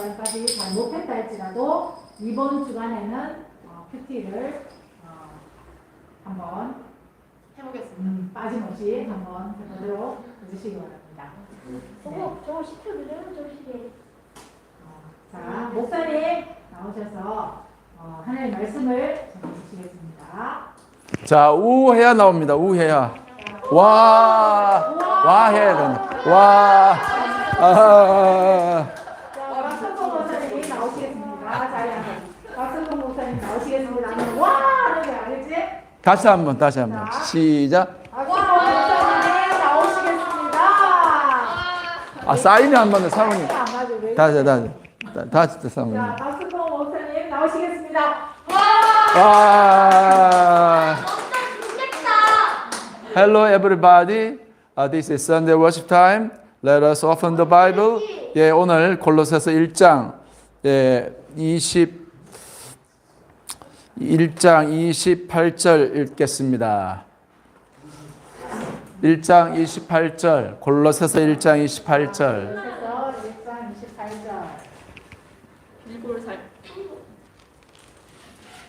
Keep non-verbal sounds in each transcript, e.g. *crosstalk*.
주간까지 잘 못했다 할지라도 이번 주간에는 어, 큐티를 어, 한번 해보겠습니다. 음, 빠짐없이 한번 해보도록 해주시기 바랍니다. 저거 저거 시켜드려요 저 시계. 어, 자, 목사님 나오셔서 어, 하나님의 말씀을 전해주시겠습니다. 자, 우해야 나옵니다. 우해야. 와, 와 해야 되네. 와. 아, 자, 박성공 목사님이 나오시겠습니다. 자리 앉아. 박성공 목사님 나오시겠습니다. 와! 하는 거 알겠지? 다시 한번, 다시 한번. 시작. 나오시겠습니다. 아, 사인이 한번 더, 사모님. 안 맞아, 왜? 다시, 다시. 다- 다시, 사모님. 자, 박성공 목사님 나오시겠습니다. 와. 좋겠다. Hello, everybody. Uh, this is Sunday worship time. Let us open the Bible. 예, 오늘 골로새서 1장 예, 20 1장 28절 읽겠습니다. 1장 28절. 골로새서 1장 28절. 그래서 1장 28절. 일부를 살.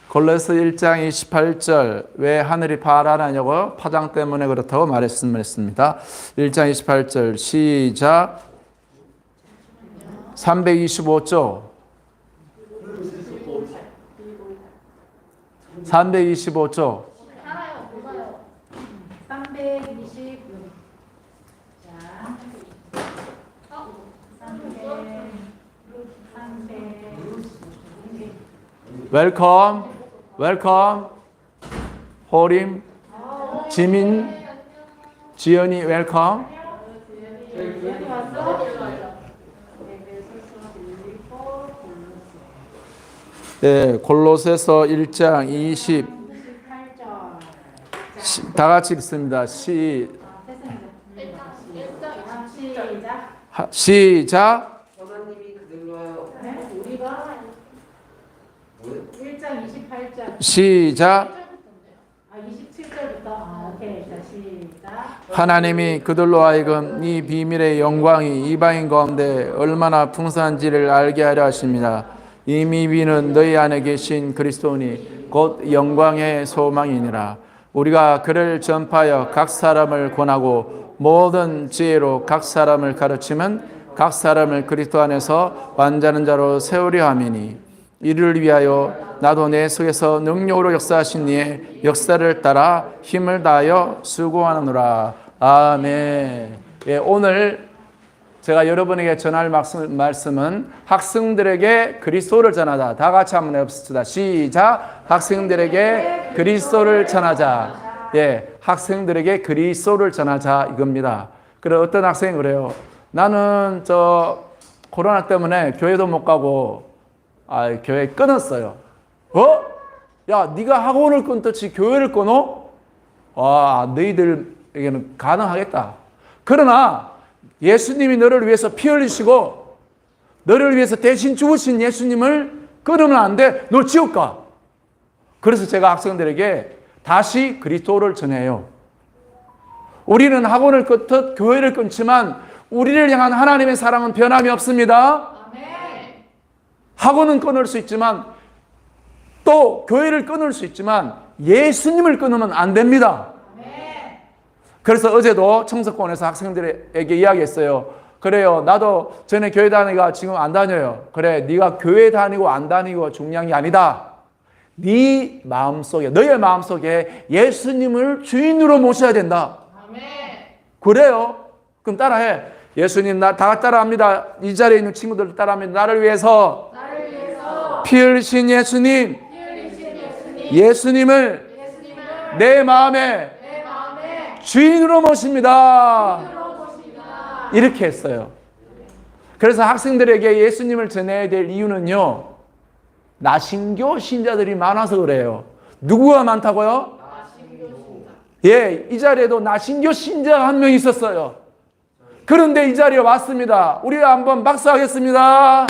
골로새 1장 28절 왜 하늘이 파라냐고 파장 때문에 그렇다고 말했습니다. 1장 28절 시작 325조 325조 알아요. 몰라요. 326. 자, 300, 300. 웰컴 웰컴 호림 지민 지연이 웰컴 여기 왔어? 네, 골로새서 1장 20 28절. 시- 다 같이 읽습니다. 시, 시작. 하- 시작. 하나님이 그들로 네, 우리가 1장 28절. 시작. 아, 27절부터. 아, 오케이. 자, 시작. 하나님이 그들로 하여금 이 비밀의 영광이 이방인 가운데 얼마나 풍성한지를 알게 하려 하십니다. 이 미 비는 너희 안에 계신 그리스도니 곧 영광의 소망이니라. 우리가 그를 전파하여 각 사람을 권하고 모든 지혜로 각 사람을 가르치면 각 사람을 그리스도 안에서 완전한 자로 세우려 함이니 이를 위하여 나도 내 속에서 능력으로 역사하신 이의 역사를 따라 힘을 다하여 수고하노라. 아멘. 예, 오늘 제가 여러분에게 전할 말씀- 말씀 은 학생들에게 그리스도를 전하자. 다 같이 한번 해봅시다. 시작. 학생들에게 그리스도를 전하자. 예, 학생들에게 그리스도를 전하자 이겁니다. 그래 어떤 학생이 그래요. 나는 저 코로나 때문에 교회도 못 가고 아, 교회 끊었어요. 어? 야, 네가 학원을 끊듯이 교회를 끊어? 아, 너희들에게는 가능하겠다. 그러나 예수님이 너를 위해서 피 흘리시고 너를 위해서 대신 죽으신 예수님을 끊으면 안 돼. 너 지옥 가. 그래서 제가 학생들에게 다시 그리스도를 전해요. 우리는 학원을 끊듯 교회를 끊지만 우리를 향한 하나님의 사랑은 변함이 없습니다. 학원은 끊을 수 있지만 또 교회를 끊을 수 있지만 예수님을 끊으면 안 됩니다. 그래서 어제도 청석권에서 학생들에게 이야기했어요. 그래요. 나도 전에 교회 다니가 지금 안 다녀요. 그래. 네가 교회 다니고 안 다니고 중요한 게 아니다. 네 마음속에 너의 마음속에 예수님을 주인으로 모셔야 된다. 그래요. 그럼 따라해. 예수님 나 다 따라합니다. 이 자리에 있는 친구들 따라합니다. 나를 위해서 피 흘리신 예수님 예수님을 내 마음에 주인으로 모십니다. 이렇게 했어요. 그래서 학생들에게 예수님을 전해야 될 이유는요. 나신교 신자들이 많아서 그래요. 누구가 많다고요? 예, 이 자리에도 나신교 신자 한 명 있었어요. 그런데 이 자리에 왔습니다. 우리가 한번 박수하겠습니다.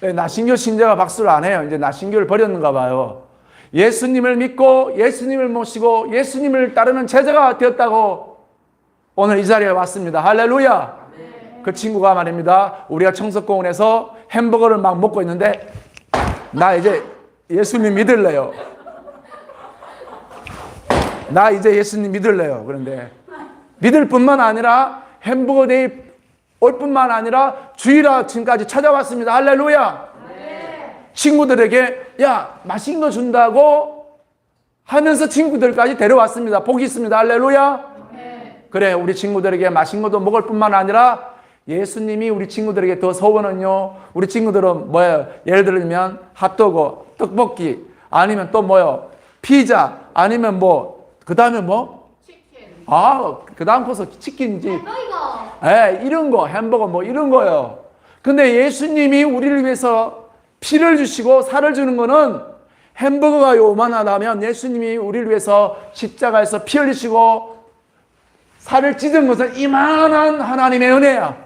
네, 나신교 신자가 박수를 안 해요. 이제 나신교를 버렸는가 봐요. 예수님을 믿고 예수님을 모시고 예수님을 따르는 제자가 되었다고 오늘 이 자리에 왔습니다. 할렐루야. 그 친구가 말입니다. 우리가 청석공원에서 햄버거를 막 먹고 있는데 나 이제 예수님 믿을래요. 나 이제 예수님 믿을래요. 그런데 믿을 뿐만 아니라 햄버거 데이 올 뿐만 아니라 주일 아침까지 찾아왔습니다. 할렐루야. 친구들에게 야 맛있는 거 준다고 하면서 친구들까지 데려왔습니다. 복이 있습니다. 할렐루야. 그래 우리 친구들에게 맛있는 것도 먹을 뿐만 아니라 예수님이 우리 친구들에게 더 서원은요. 우리 친구들은 뭐예요? 예를 들면 핫도그, 떡볶이 아니면 또 뭐요? 피자 아니면 뭐 그 다음에 뭐? 치킨. 아, 그 다음 코스 치킨인지 너희가 예, 이런 거, 햄버거 뭐 이런 거예요. 근데 예수님이 우리를 위해서 피를 주시고 살을 주는 거는 햄버거가 요만하다면 예수님이 우리를 위해서 십자가에서 피 흘리시고 살을 찢은 것은 이만한 하나님의 은혜야.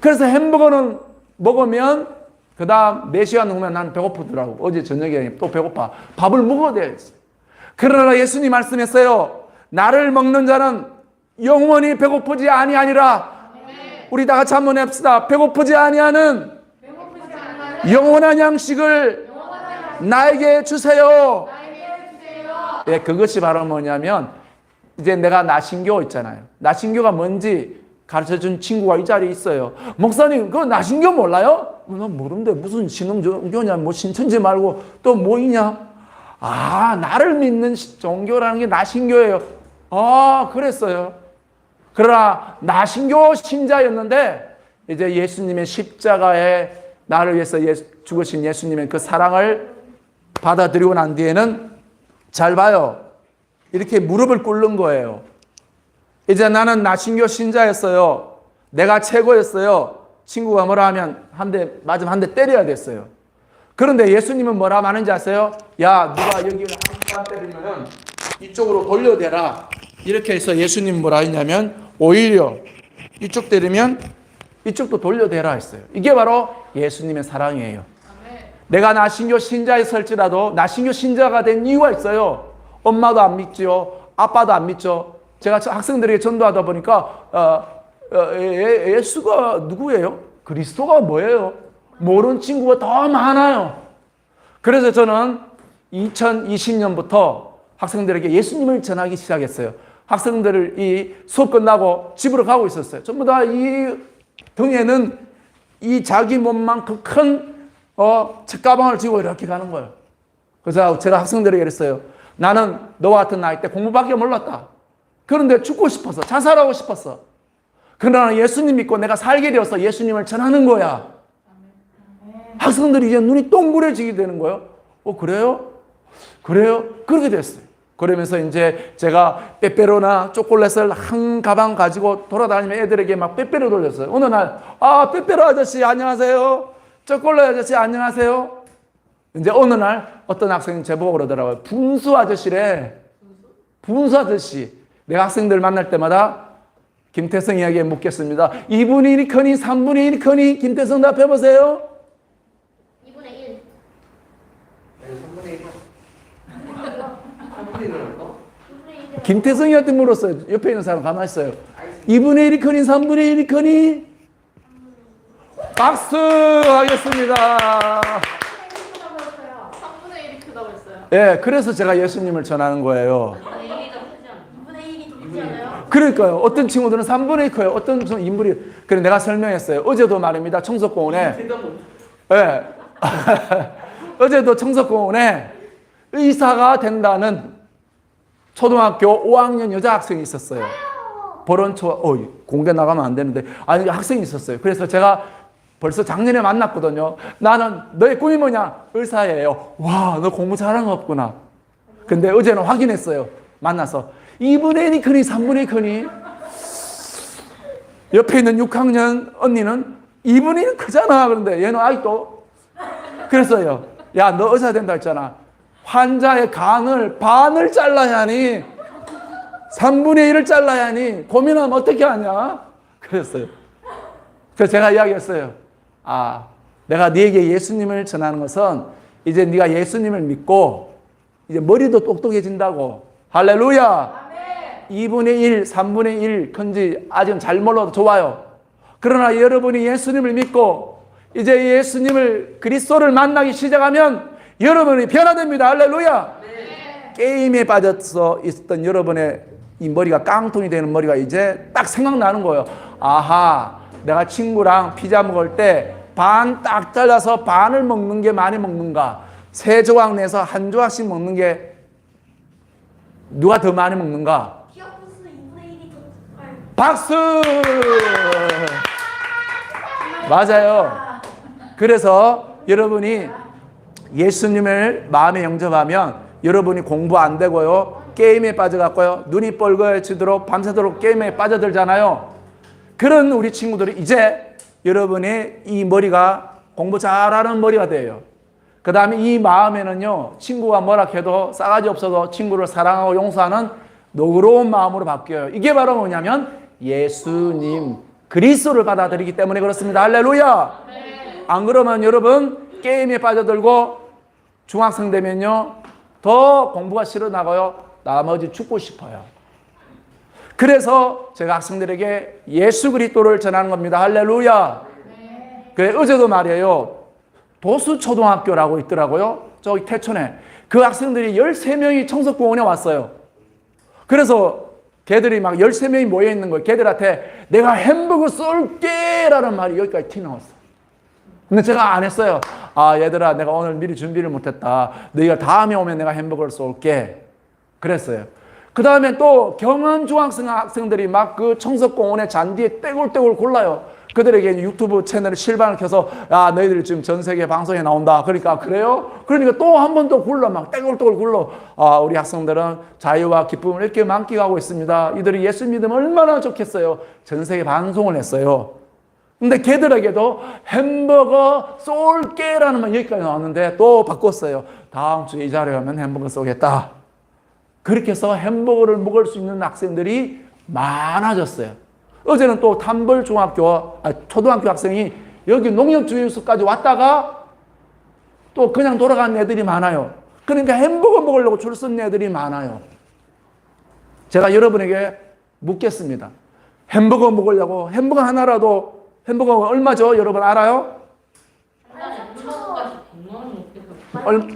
그래서 햄버거는 먹으면 그 다음 4시간 후면 난 배고프더라고. 어제 저녁에 또 배고파. 밥을 먹어야 돼. 그러나 예수님 말씀했어요. 나를 먹는 자는 영원히 배고프지 아니하니라. 우리 다 같이 한번 해봅시다. 배고프지 아니하는 영원한 양식을 나에게 주세요. 예, 그것이 바로 뭐냐면 이제 내가 나신교 있잖아요. 나신교가 뭔지 가르쳐 준 친구가 이 자리에 있어요. 목사님, 그 나신교 몰라요? 나 모르는데 무슨 신흥교냐, 뭐 신천지 말고 또뭐 있냐? 아, 나를 믿는 시- 종교라는 게 나신교예요. 아, 그랬어요. 그러나 나신교 신자였는데 이제 예수님의 십자가에 나를 위해서 예- 죽으신 예수님의 그 사랑을 받아들이고 난 뒤에는 잘 봐요. 이렇게 무릎을 꿇는 거예요. 이제 나는 나신교 신자였어요. 내가 최고였어요. 친구가 뭐라 하면 한 대 맞으면 한 대 때려야 됐어요. 그런데 예수님은 뭐라 하는지 아세요? 야, 누가 여기를 한번 때리면은 이쪽으로 돌려대라. 이렇게 해서 예수님 뭐라 했냐면 오히려 이쪽 때리면 이쪽도 돌려대라 했어요. 이게 바로 예수님의 사랑이에요. 내가 나신교 신자였을지라도 나신교 신자가 된 이유가 있어요. 엄마도 안 믿죠. 아빠도 안 믿죠. 제가 저 학생들에게 전도하다 보니까 어, 어, 예- 예수가 누구예요? 그리스도가 뭐예요? 모르는 친구가 더 많아요. 그래서 저는 2020년부터 학생들에게 예수님을 전하기 시작했어요. 학생들을 이 수업 끝나고 집으로 가고 있었어요. 전부 다 이 등에는 이 자기 몸만큼 큰 어, 책가방을 쥐고 이렇게 가는 거예요. 그래서 제가 학생들에게 그랬어요. 나는 너와 같은 나이 때 공부밖에 몰랐다. 그런데 죽고 싶었어. 자살하고 싶었어. 그러나 예수님 믿고 내가 살게 되어서 예수님을 전하는 거야. 학생들이 이제 눈이 동그래지게 되는 거예요. 어, 그래요? 그래요? 그렇게 됐어요. 그러면서 이제 제가 빼빼로나 초콜릿을 한 가방 가지고 돌아다니면 애들에게 막 빼빼로 돌렸어요. 어느 날, 아, 빼빼로 아저씨 안녕하세요. 초콜릿 아저씨 안녕하세요. 이제 어느 날 어떤 학생이 제보고 그러더라고요. 분수 아저씨래. 분수 아저씨. 내가 학생들 만날 때마다 김태성 이야기에 묻겠습니다. 2분의 1이 커니 3분의 1이 커니 김태성 답해보세요. 2분의 1. 네, 3분의 1. 3분의 1을 거? 2분의 1. 김태성이한테 물었어요. 옆에 있는 사람 가만히 있어요. 2분의 1이 커니 3분의 1이 커니 박수 하겠습니다. 3분의 1이 크다고 했어요. 예, 그래서 제가 예수님을 전하는 거예요. 2분의 1이 더 크지 않아요? 그러니까요. 어떤 친구들은 3분의 1 커요. 어떤 좀 인물이. 그래 내가 설명했어요. 어제도 말입니다. 청석공원에. 예. *laughs* 어제도 청석공원에 의사가 된다는 초등학교 5학년 여자 학생이 있었어요. 보런초, 어, 공개 나가면 안 되는데. 아니, 학생이 있었어요. 그래서 제가 벌써 작년에 만났거든요. 나는 너의 꿈이 뭐냐? 의사예요. 와, 너 공부 거 없구나. 근데 어제는 확인했어요. 만나서. 2분의 1이 크니, 3분의 1이 크니. 옆에 있는 6학년 언니는 2분의 1은 크잖아. 그런데 얘는 아직도. 그랬어요. 야, 너 의사 된다 했잖아. 환자의 간을 반을 잘라야 하니, 3분의 1을 잘라야 하니, 고민하면 어떻게 하냐? 그랬어요. 그래서 제가 이야기했어요. 아, 내가 네게 예수님을 전하는 것은 이제 네가 예수님을 믿고 이제 머리도 똑똑해진다고. 할렐루야. 2분의 1, 3분의 1 큰지 아직은 잘 몰라도 좋아요. 그러나 여러분이 예수님을 믿고 이제 예수님을 그리스도를 만나기 시작하면 여러분이 변화됩니다. 할렐루야. 게임에 빠져서 있었던 여러분의 이 머리가 깡통이 되는 머리가 이제 딱 생각나는 거예요. 아하, 내가 친구랑 피자 먹을 때 반 딱 잘라서 반을 먹는 게 많이 먹는가? 세 조각 내서 한 조각씩 먹는 게 누가 더 많이 먹는가? 기억 부수 2분의 1이 더 아, 박수! 맞아요. 그래서 여러분이 예수님을 마음에 영접하면 여러분이 공부 안 되고요. 게임에 빠져갖고요. 눈이 뻘거지도록 밤새도록 게임에 빠져들잖아요. 그런 우리 친구들이 이제 여러분의 이 머리가 공부 잘하는 머리가 돼요. 그 다음에 이 마음에는요, 친구가 뭐라 해도 싸가지 없어도 친구를 사랑하고 용서하는 너그러운 마음으로 바뀌어요. 이게 바로 뭐냐면 예수님, 그리스도를 받아들이기 때문에 그렇습니다. 할렐루야! 안 그러면 여러분 게임에 빠져들고 중학생 되면요, 더 공부가 싫어 나가요. 나머지 죽고 싶어요. 그래서 제가 학생들에게 예수 그리스도를 전하는 겁니다. 할렐루야. 그 어제도 말이에요. 도수 초등학교라고 있더라고요. 저기 태촌에. 그 학생들이 13명이 청석공원에 왔어요. 그래서 걔들이 막 13명이 모여 있는 거예요. 걔들한테 내가 햄버거 쏠게! 라는 말이 여기까지 튀어나왔어. 근데 제가 안 했어요. 아, 얘들아, 내가 오늘 미리 준비를 못했다. 너희가 다음에 오면 내가 햄버거를 쏠게. 그랬어요. 그 다음에 또 경원 중학생 학생들이 막 그 청석공원의 잔디에 떼굴떼굴 골라요. 그들에게 유튜브 채널 실방을 켜서 야 너희들 지금 전 세계 방송에 나온다. 그러니까 그래요? 그러니까 또 한 번 더 굴러 막 떼굴떼굴 굴러. 아 우리 학생들은 자유와 기쁨을 이렇게 만끽하고 있습니다. 이들이 예수 믿으면 얼마나 좋겠어요. 전 세계 방송을 했어요. 근데 걔들에게도 햄버거 쏠게라는 말 여기까지 나왔는데 또 바꿨어요. 다음 주에 이 자리에 오면 햄버거 쏘겠다. 그렇게 해서 햄버거를 먹을 수 있는 학생들이 많아졌어요. 어제는 또 탐벌 중학교, 아, 초등학교 학생이 여기 농협주유소까지 왔다가 또 그냥 돌아간 애들이 많아요. 그러니까 햄버거 먹으려고 줄 쓴 애들이 많아요. 제가 여러분에게 묻겠습니다. 햄버거 먹으려고 햄버거 하나라도 햄버거가 얼마죠? 여러분 알아요? 얼,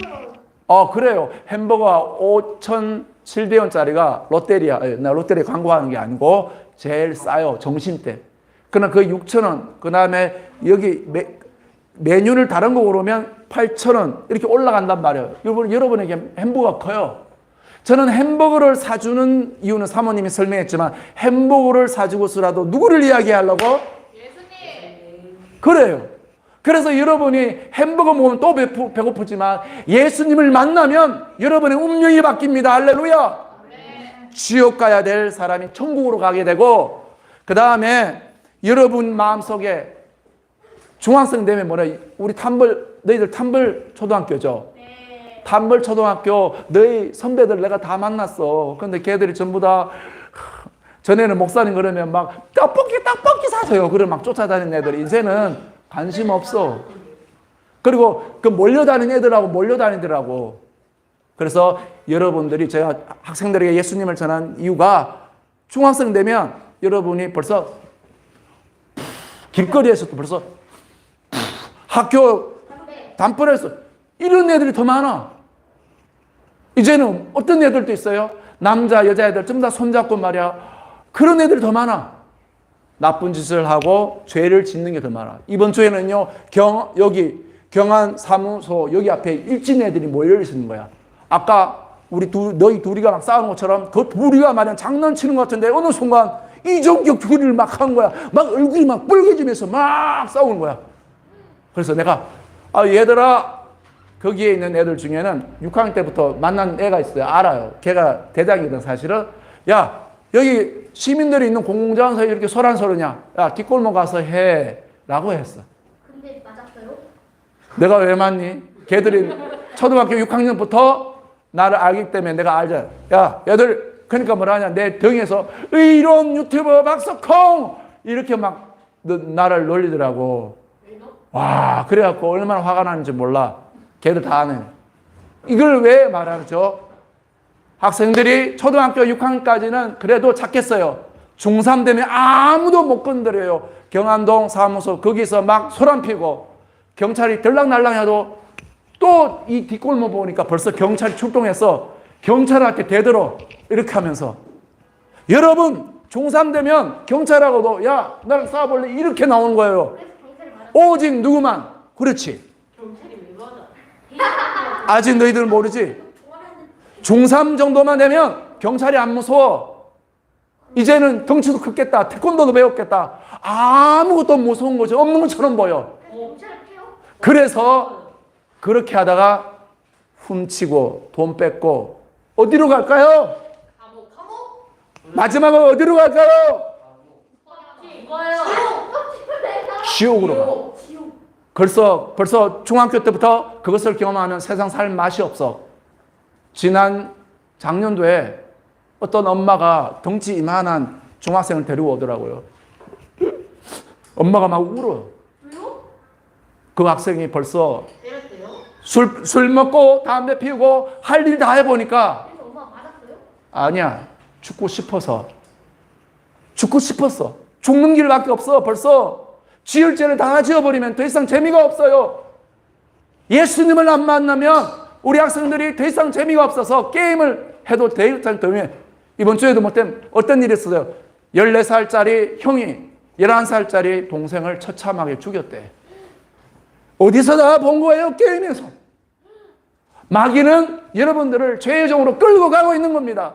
어 그래요. 햄버거가 5,700원짜리가 롯데리아, 예, 나 롯데리아 광고하는 게 아니고 제일 싸요. 점심때. 그러나 그 6,000원, 그 다음에 여기 메, 메뉴를 다른 거 고르면 8,000원 이렇게 올라간단 말이에요. 여러분, 여러분에게 햄버거가 커요. 저는 햄버거를 사주는 이유는 사모님이 설명했지만 햄버거를 사주고서라도 누구를 이야기하려고? 그래요. 그래서 여러분이 햄버거 먹으면 또 배고프지만 예수님을 만나면 여러분의 운명이 바뀝니다. 할렐루야. 지옥 가야 될 사람이 천국으로 가게 되고 그 다음에 여러분 마음속에 중학생 되면 뭐라 우리 탐벌 너희들 탐벌 초등학교죠. 네. 탐벌 초등학교 너희 선배들 내가 다 만났어. 근데 걔들이 전부 다 전에는 목사님 그러면 막 떡볶이 떡볶이 사줘요. 그래 막 쫓아다니는 애들 인생은 관심 없어. 그리고 그 몰려다니는 애들하고 몰려다니더라고. 그래서 여러분들이 제가 학생들에게 예수님을 전한 이유가 중학생 되면 여러분이 벌써 길거리에서도 벌써 학교 담배. 단벌에서 이런 애들이 더 많아. 이제는 어떤 애들도 있어요. 남자, 여자애들 전부 다 손잡고 말이야. 그런 애들이 더 많아. 나쁜 짓을 하고 죄를 짓는 게 더 많아. 이번 주에는요, 경, 여기 경안 사무소 여기 앞에 일진 애들이 몰려 있는 거야. 아까 우리 두, 너희 둘이가 막 싸우는 것처럼 그 둘이가 말이야 장난치는 것 같은데 어느 순간 이종격 둘이를 막 한 거야. 막 얼굴이 막 빨개지면서 막 싸우는 거야. 그래서 내가 아 얘들아 거기에 있는 애들 중에는 6학년 때부터 만난 애가 있어요. 알아요. 걔가 대장이든 사실은 야 여기 시민들이 있는 공공장소에 이렇게 소란소르냐? 야 뒷골목 가서 해 라고 했어. 근데 맞았어요? 내가 왜 맞니? 걔들이 초등학교 6학년부터 나를 알기 때문에 내가 알잖아. 야, 얘들, 그러니까 뭐라 하냐. 내 등에서 의로운 유튜버 박석콩! 이렇게 막 너- 나를 놀리더라고. 와, 그래갖고 얼마나 화가 나는지 몰라. 걔들 다 아네. 이걸 왜 말하죠? 학생들이 초등학교 6학년까지는 그래도 찾겠어요. 중3 되면 아무도 못 건드려요. 경암동 사무소 거기서 막 소란 피고 경찰이 들락날락 해도 또 이 뒷골목 보니까 벌써 경찰이 출동해서 경찰한테 대들어. 이렇게 하면서. 여러분 중3 되면 경찰하고도 야 나랑 싸워볼래? 이렇게 나오는 거예요. 오직 누구만? 그렇지. 아직 너희들은 모르지 중3 정도만 되면 경찰이 안 무서워 이제는 덩치도 크겠다 태권도도 배웠겠다 아무것도 무서운 것이 없는 것처럼 보여 그래서 그렇게 하다가 훔치고 돈 뺏고 어디로 갈까요? 마지막으로 어디로 갈까요? 지옥으로 가. 벌써 벌써 중학교 때부터 그것을 경험하면 세상 살 맛이 없어. 지난 작년도에 어떤 엄마가 덩치 이만한 중학생을 데리고 오더라고요. 엄마가 막 울어. 왜요? 그 학생이 벌써 때렸대요? 술, 술 먹고 담배 피우고 할 일 다 해보니까 그래서 엄마가 맞았어요? 아니야. 죽고 싶어서. 죽고 싶었어. 죽는 길밖에 없어. 벌써 지을 죄를 다 지어버리면 더 이상 재미가 없어요. 예수님을 안 만나면 우리 학생들이 더 이상 재미가 없어서 게임을 해도 더 이상 때문에 이번 주에도 못된 어떤 일이 있었어요. 14살짜리 형이 11살짜리 동생을 처참하게 죽였대. 어디서 다 본 거예요? 게임에서. 마귀는 여러분들을 죄의 종으로 끌고 가고 있는 겁니다.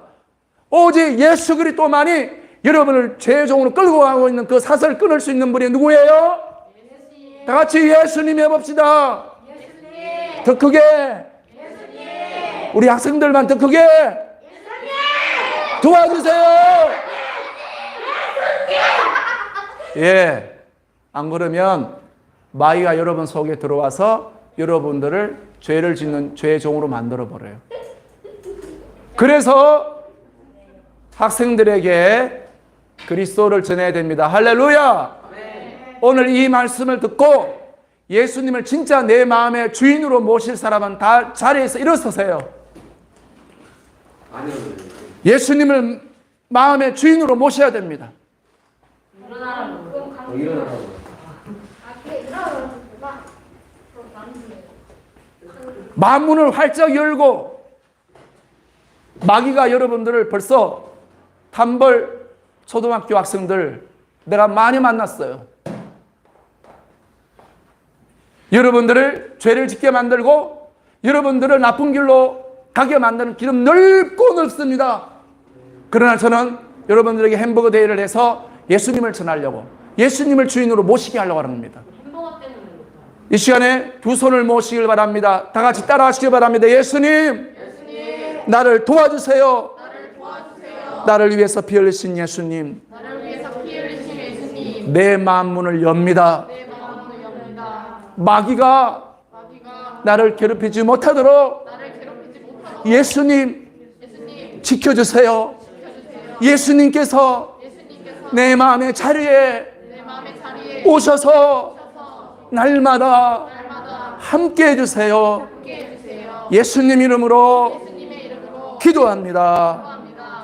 오직 예수 그리스도만이 여러분을 죄의 종으로 끌고 가고 있는 그 사슬을 끊을 수 있는 분이 누구예요? 다 같이 예수님 해봅시다. 더 크게. 우리 학생들만 더 크게. 도와주세요. 예. 안 그러면 마귀가 여러분 속에 들어와서 여러분들을 죄를 짓는 죄의 종으로 만들어 버려요. 그래서 학생들에게 그리스도를 전해야 됩니다. 할렐루야! 오늘 이 말씀을 듣고 예수님을 진짜 내 마음의 주인으로 모실 사람은 다 자리에서 일어서세요. 예수님을 마음의 주인으로 모셔야 됩니다. 만문을 활짝 열고 마귀가 여러분들을 벌써 단벌 초등학교 학생들 내가 많이 만났어요. 여러분들을 죄를 짓게 만들고 여러분들을 나쁜 길로 가게 만드는 길은 넓고 넓습니다. 그러나 저는 여러분들에게 햄버거 데이를 해서 예수님을 전하려고 예수님을 주인으로 모시게 하려고 하는 겁니다. 이 시간에 두 손을 모시길 바랍니다. 다 같이 따라 하시기 바랍니다. 예수님, 나를 도와주세요. 나를 위해서 피 흘리신 예수님, 나를 위해서 피 흘리신 예수님 내 마음 문을 엽니다. 내 마음을 엽니다 마귀가 마귀가 나를 괴롭히지 못하도록 예수님 지켜주세요. 예수님께서 내 마음의 자리에 오셔서 날마다 함께 해주세요. 예수님 이름으로 기도합니다.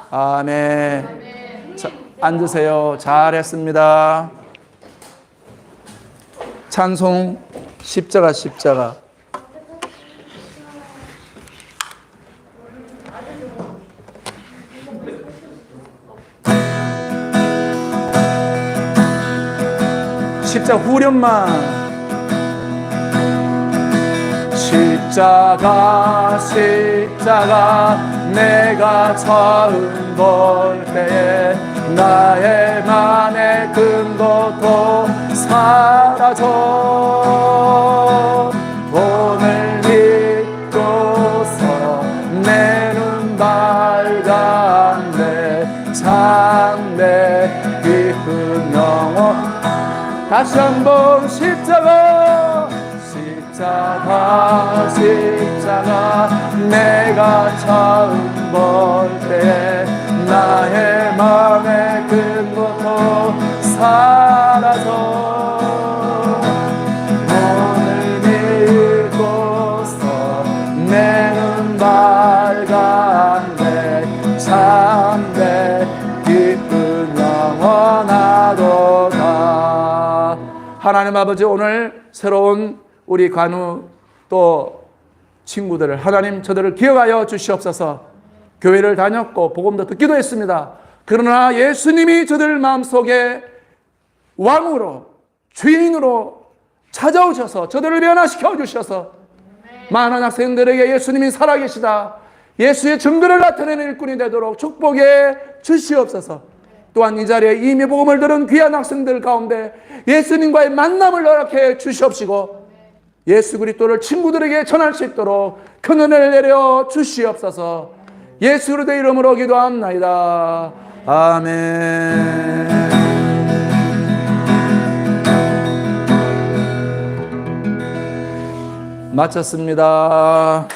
아멘 자, 앉으세요. 잘했습니다. 찬송 십자가 십자가. 십자가 후렴만. 십자가 십자가 내가 처음 볼 때에 나의 맘의 근거도 사라져 십자가 십자가 내가 처음 볼 때 나의 마음의 근거도 사라져. 오늘 믿고서 내 눈 밝았네. 참내 기쁜 영원하도다. 하나님 아버지 오늘 새로운 우리 간우 또 친구들을 하나님 저들을 기억하여 주시옵소서 교회를 다녔고 복음도 듣기도 했습니다. 그러나 예수님이 저들 마음속에 왕으로 주인으로 찾아오셔서 저들을 변화시켜 주셔서 많은 학생들에게 예수님이 살아계시다. 예수의 증거를 나타내는 일꾼이 되도록 축복해 주시옵소서. 또한 이 자리에 이미 복음을 들은 귀한 학생들 가운데 예수님과의 만남을 허락해 주시옵시고 예수 그리스도를 친구들에게 전할 수 있도록 큰 은혜를 내려 주시옵소서. 예수 그리스도의 이름으로 기도합나이다. 아멘. 마쳤습니다.